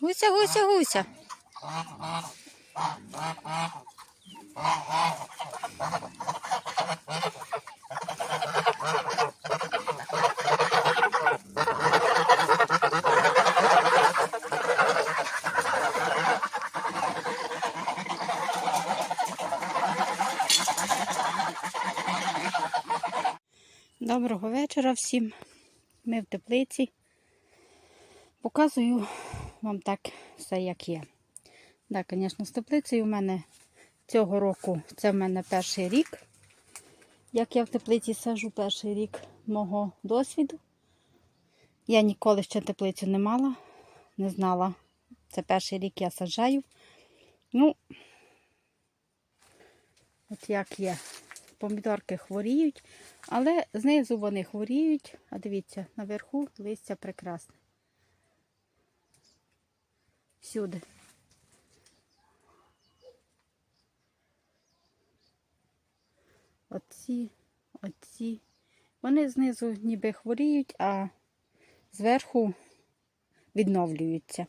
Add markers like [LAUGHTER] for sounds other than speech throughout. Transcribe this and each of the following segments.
Гуся, гуся, гуся. Доброго вечора всім. Ми в теплиці. Показую вам так все, як є. Так, звісно, з теплицею у мене цього року це в мене перший рік. Як я в теплиці сажу перший рік мого досвіду. Я ніколи ще теплицю не мала, не знала. Це перший рік я саджаю. Ну, от як є. Помідорки хворіють, але знизу вони хворіють. А дивіться, наверху листя прекрасне. Всюди. Оці, оці. Вони знизу ніби хворіють, а зверху відновлюються.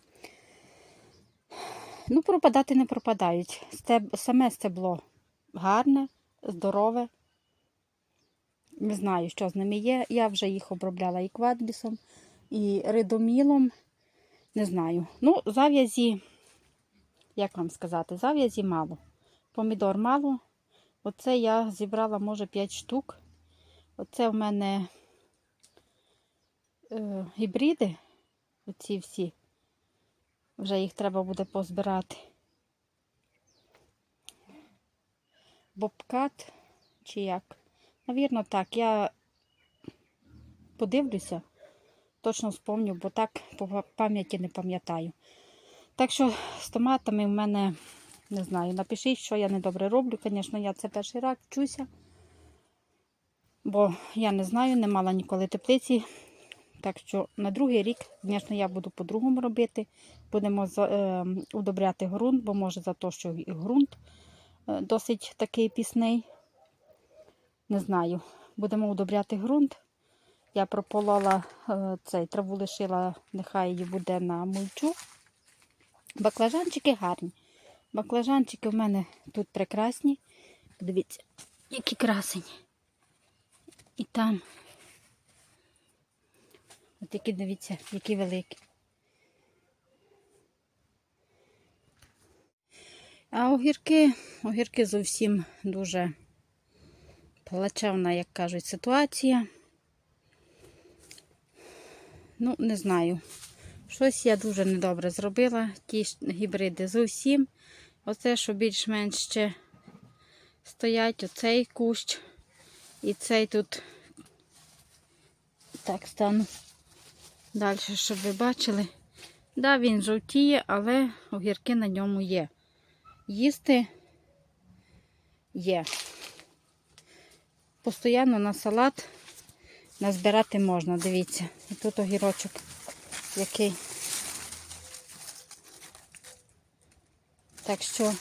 Ну, пропадати не пропадають. Стеб, саме стебло гарне, здорове. Не знаю, що з ними є. Я вже їх обробляла і квадбісом, і ридомілом. Не знаю. Ну, зав'язі, як вам сказати, зав'язі мало. Помідор мало. Оце я зібрала, може, 5 штук. Оце в мене е, гібриди. Оці всі. Вже їх треба буде позбирати. Бобкат чи як? Навірно, так. Я подивлюся, точно спомню, бо так по пам'яті не пам'ятаю. Так що з томатами в мене не знаю. Напишіть, що я недобре роблю. Звісно, я це перший раз вчуся, бо я не знаю, не мала ніколи теплиці. Так що на другий рік, звісно, я буду по-другому робити. Будемо е, удобряти ґрунт, бо може за те, що ґрунт е, досить такий пісний. Не знаю. Будемо удобряти ґрунт. Я прополола е, цей траву лишила, нехай її буде на мульчу. Баклажанчики гарні. Баклажанчики в мене тут прекрасні. Подивіться, які красені. І там. От які, дивіться, які великі. А огірки, огірки зовсім дуже плачевна, як кажуть, ситуація. Ну, не знаю. Щось я дуже недобре зробила. Ті гібриди зовсім. Оце, що більш-менш ще стоять, оцей кущ. І цей тут так стану далі, щоб ви бачили. Да, він жовтіє, але огірки на ньому є. Їсти є. Постоянно на салат назбирати можна, дивіться. І тут огірочок який. Так що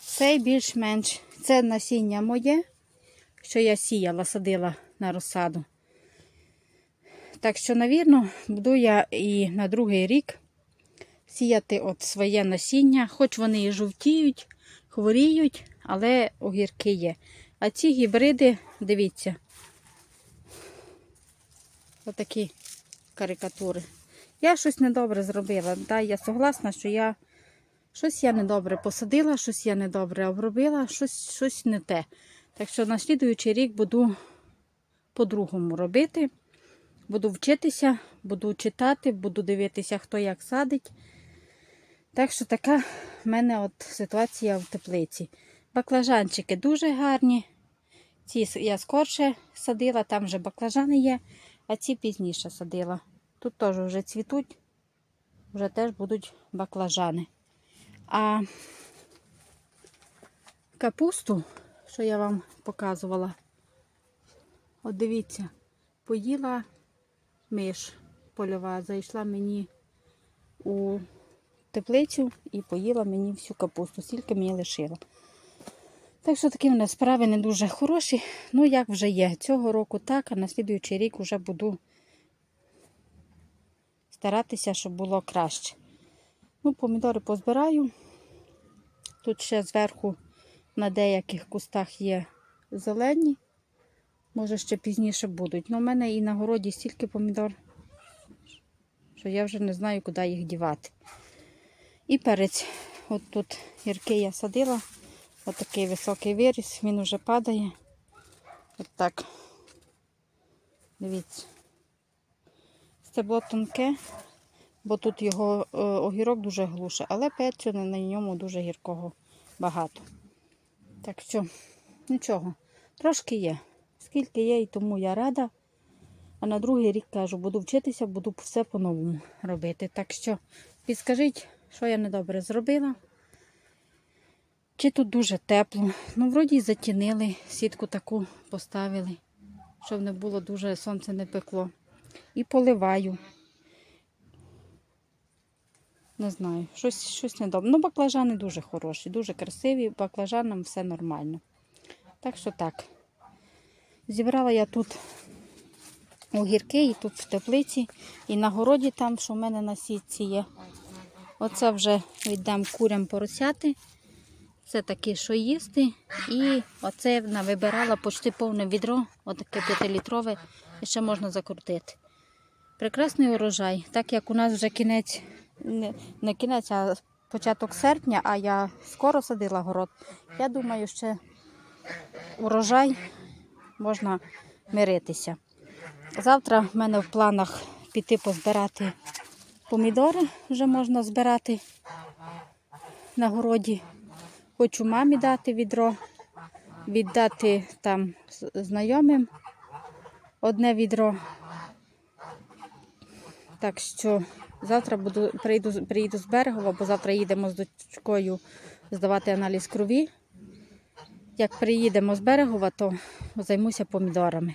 цей більш-менш. Це насіння моє, що я сіяла, садила на розсаду. Так що, навірно, буду я і на другий рік сіяти от своє насіння, хоч вони і жовтіють, хворіють, але огірки є. А ці гібриди, дивіться, отакі карикатури. Я щось недобре зробила. Да, я согласна, що я щось я недобре посадила, щось я недобре обробила, щось, щось не те. Так що на слідуючий рік буду по-другому робити. Буду вчитися, буду читати, буду дивитися, хто як садить. Так що така в мене от ситуація в теплиці. Баклажанчики дуже гарні. Ці я скорше садила, там вже баклажани є, а ці пізніше садила. Тут теж вже цвітуть, вже теж будуть баклажани. А капусту, що я вам показувала, от дивіться, поїла миш польова, зайшла мені у теплицю і поїла мені всю капусту, стільки мені лишила. Так що такі в нас справи не дуже хороші. Ну, як вже є. Цього року так, а на слідуючий рік вже буду старатися, щоб було краще. Ну, помідори позбираю. Тут ще зверху на деяких кустах є зелені. Може, ще пізніше будуть. Ну, у мене і на городі стільки помідор, що я вже не знаю, куди їх дівати. І перець. От тут гіркий я садила. От такий високий виріс, він вже падає. От так. Дивіться. Стебло тонке, бо тут його е, огірок дуже глуше, але перцю на ньому дуже гіркого багато. Так що, нічого, трошки є. Скільки є, і тому я рада. А на другий рік кажу, буду вчитися, буду все по-новому робити. Так що підскажіть, що я недобре зробила. Чи тут дуже тепло. Ну, вроді й затінили, сітку таку поставили, щоб не було дуже сонце не пекло. І поливаю. Не знаю, щось, щось недобре. Ну, баклажани дуже хороші, дуже красиві, баклажанам все нормально. Так що так. Зібрала я тут огірки, і тут в теплиці, і на городі там, що в мене на сітці є. Оце вже віддам курям поросяти. Це таке, що їсти. І оце я навибирала почти повне відро, отаке 5-літрове, і ще можна закрутити. Прекрасний урожай, так як у нас вже кінець, не, не кінець, а початок серпня, а я скоро садила город. Я думаю, ще урожай можна миритися. Завтра в мене в планах піти позбирати помідори, вже можна збирати на городі. Хочу мамі дати відро, віддати там знайомим одне відро. Так що завтра буду, прийду, приїду з Берегова, бо завтра їдемо з дочкою здавати аналіз крові. Як приїдемо з Берегова, то займуся помідорами.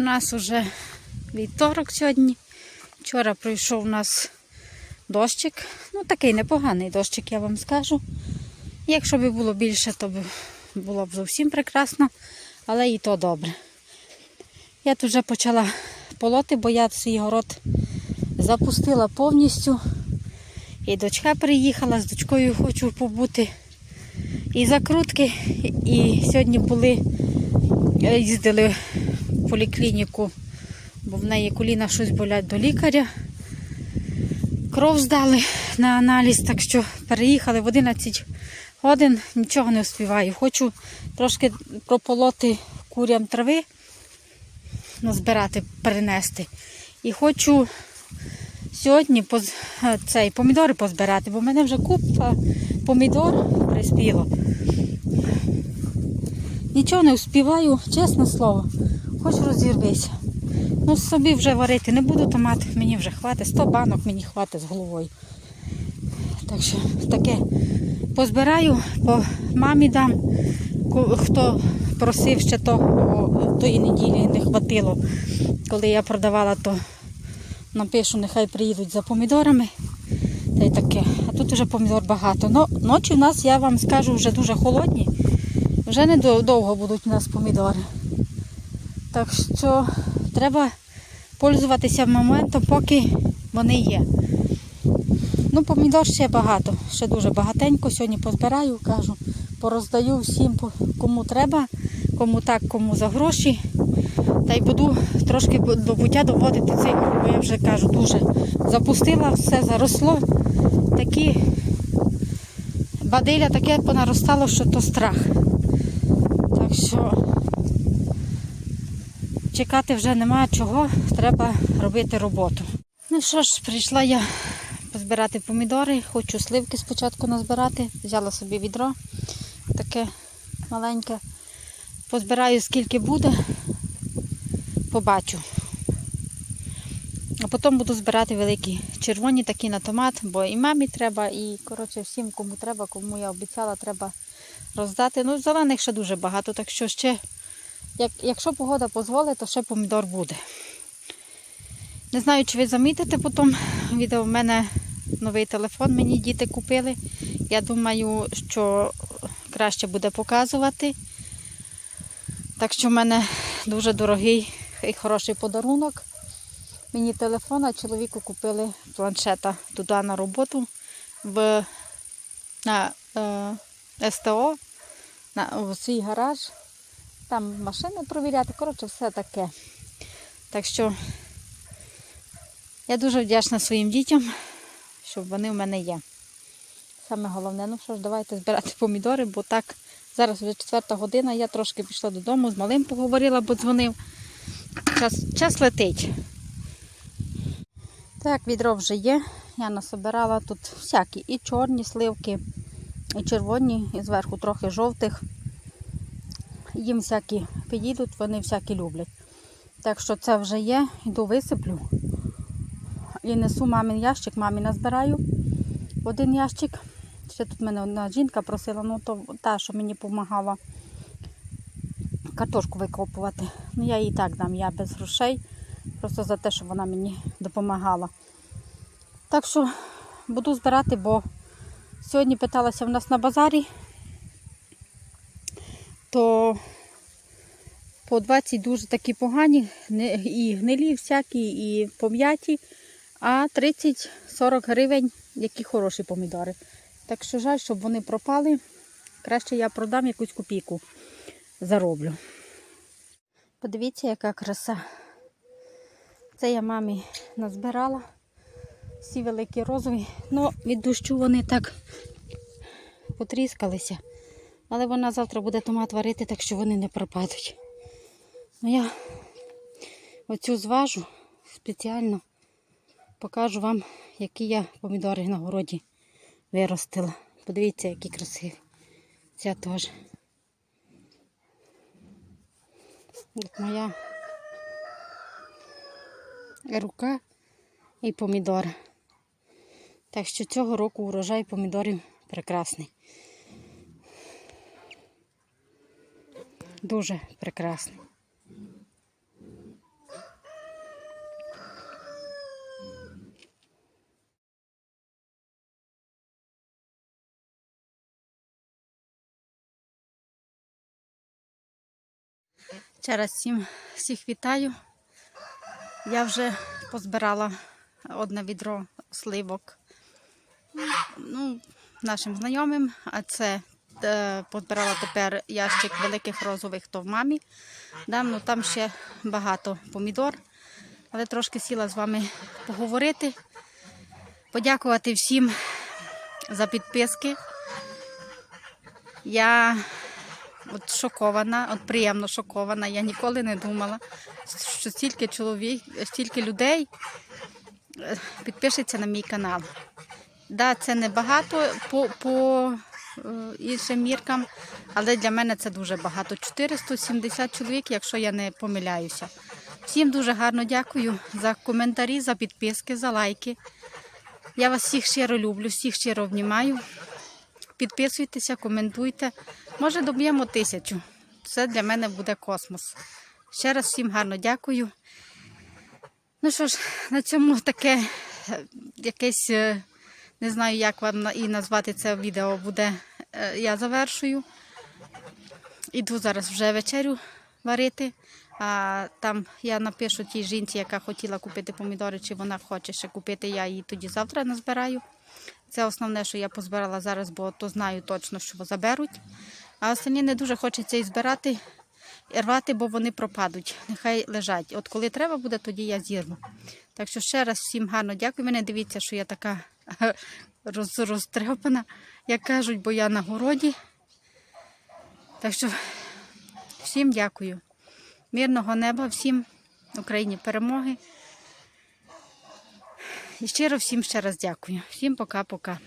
У нас уже вівторок сьогодні. Вчора пройшов у нас дощик. Ну, такий непоганий дощик, я вам скажу. Якщо б було більше, то було б зовсім прекрасно, але і то добре. Я тут вже почала полоти, бо я свій город запустила повністю. І дочка приїхала, з дочкою хочу побути. І закрутки. І сьогодні були, їздили поліклініку, бо в неї коліна щось болять до лікаря. Кров здали на аналіз, так що переїхали в 11 годин, нічого не встигаю. Хочу трошки прополоти курям трави, назбирати, перенести. І хочу сьогодні поз... е, цей, помідори позбирати, бо в мене вже купа помідор приспіло. Нічого не вспіваю, чесне слово. Хоч розірвися. Ну, собі вже варити не буду томат, мені вже хватить, 100 банок мені хватить з головою. Так що таке позбираю, по мамі дам. Хто просив ще того тої неділі не хватило. Коли я продавала, то напишу, нехай приїдуть за помідорами. Та й таке. А тут вже помідор багато. Но ночі в нас, я вам скажу, вже дуже холодні. Вже не довго будуть у нас помідори. Так що треба пользуватися моментом, поки вони є. Ну, помідор ще багато, ще дуже багатенько. Сьогодні позбираю, кажу, пороздаю всім, кому треба, кому так, кому за гроші. Та й буду трошки до буття доводити цей, бо я вже кажу, дуже запустила, все заросло. Такі бадиля таке понаростало, що то страх. Так що чекати вже немає чого, треба робити роботу. Ну що ж, прийшла я позбирати помідори, хочу сливки спочатку назбирати. Взяла собі відро таке маленьке. Позбираю скільки буде, побачу. А потім буду збирати великі червоні такі на томат, бо і мамі треба, і коротше всім, кому треба, кому я обіцяла, треба роздати. Ну, зелених ще дуже багато, так що ще, як, якщо погода дозволить, то ще помідор буде. Не знаю, чи ви замітите потім відео. В мене новий телефон мені діти купили. Я думаю, що краще буде показувати. Так що в мене дуже дорогий і хороший подарунок. Мені телефон, а чоловіку купили планшета туди на роботу в на е, СТО, на, в свій гараж. Там машини провіряти, коротше, все таке. Так що я дуже вдячна своїм дітям, щоб вони в мене є. Саме головне, ну що ж, давайте збирати помідори, бо так, зараз вже четверта година, я трошки пішла додому, з малим поговорила, бо дзвонив. Час, час летить. Так, відро вже є. Я насобирала тут всякі і чорні сливки, і червоні, і зверху трохи жовтих. Їм всякі підійдуть, вони всякі люблять. Так що це вже є, йду висиплю. І несу мамин ящик, мамі назбираю один ящик. Ще тут мене одна жінка просила, ну то та, що мені допомагала картошку викопувати. Ну я їй так дам, я без грошей, просто за те, що вона мені допомагала. Так що буду збирати, бо сьогодні питалася в нас на базарі, то по 20 дуже такі погані, і гнилі всякі, і пом'яті, а 30-40 гривень, які хороші помідори. Так що жаль, щоб вони пропали. Краще я продам якусь копійку зароблю. Подивіться, яка краса. Це я мамі назбирала. Всі великі розові. Ну, від дощу вони так потріскалися. Але вона завтра буде томат варити, так що вони не пропадуть. Ну я оцю зважу спеціально покажу вам, які я помідори на городі виростила. Подивіться, які красиві. Ця теж. Як моя рука і помідори. Так що цього року урожай помідорів прекрасний. Дуже прекрасний. Ще раз всім всіх вітаю. Я вже позбирала одне відро сливок ну, нашим знайомим, а це позбирала тепер ящик великих розових, то в мамі. Ну, там ще багато помідор, але трошки сіла з вами поговорити, подякувати всім за підписки. Я от шокована, от приємно шокована. Я ніколи не думала, що стільки чоловік, стільки людей е, підпишеться на мій канал. Да, це не багато по, по е, іншим міркам, але для мене це дуже багато. 470 чоловік, якщо я не помиляюся. Всім дуже гарно дякую за коментарі, за підписки, за лайки. Я вас всіх щиро люблю, всіх щиро обнімаю. Підписуйтеся, коментуйте. Може, доб'ємо тисячу. Це для мене буде космос. Ще раз всім гарно дякую. Ну що ж, на цьому таке е, якесь, е, не знаю, як вам і назвати це відео буде. Е, Я завершую. Іду зараз вже вечерю варити. А там я напишу тій жінці, яка хотіла купити помідори, чи вона хоче ще купити, я її тоді завтра назбираю. Це основне, що я позбирала зараз, бо то знаю точно, що заберуть. А останні не дуже хочеться і збирати, і рвати, бо вони пропадуть. Нехай лежать. От коли треба буде, тоді я зірву. Так що ще раз всім гарно дякую. Ви не дивіться, що я така [LAUGHS] роз, розтрепана, як кажуть, бо я на городі. Так що всім дякую. Мирного неба, всім Україні перемоги. І щиро всім ще раз дякую. Всім пока-пока.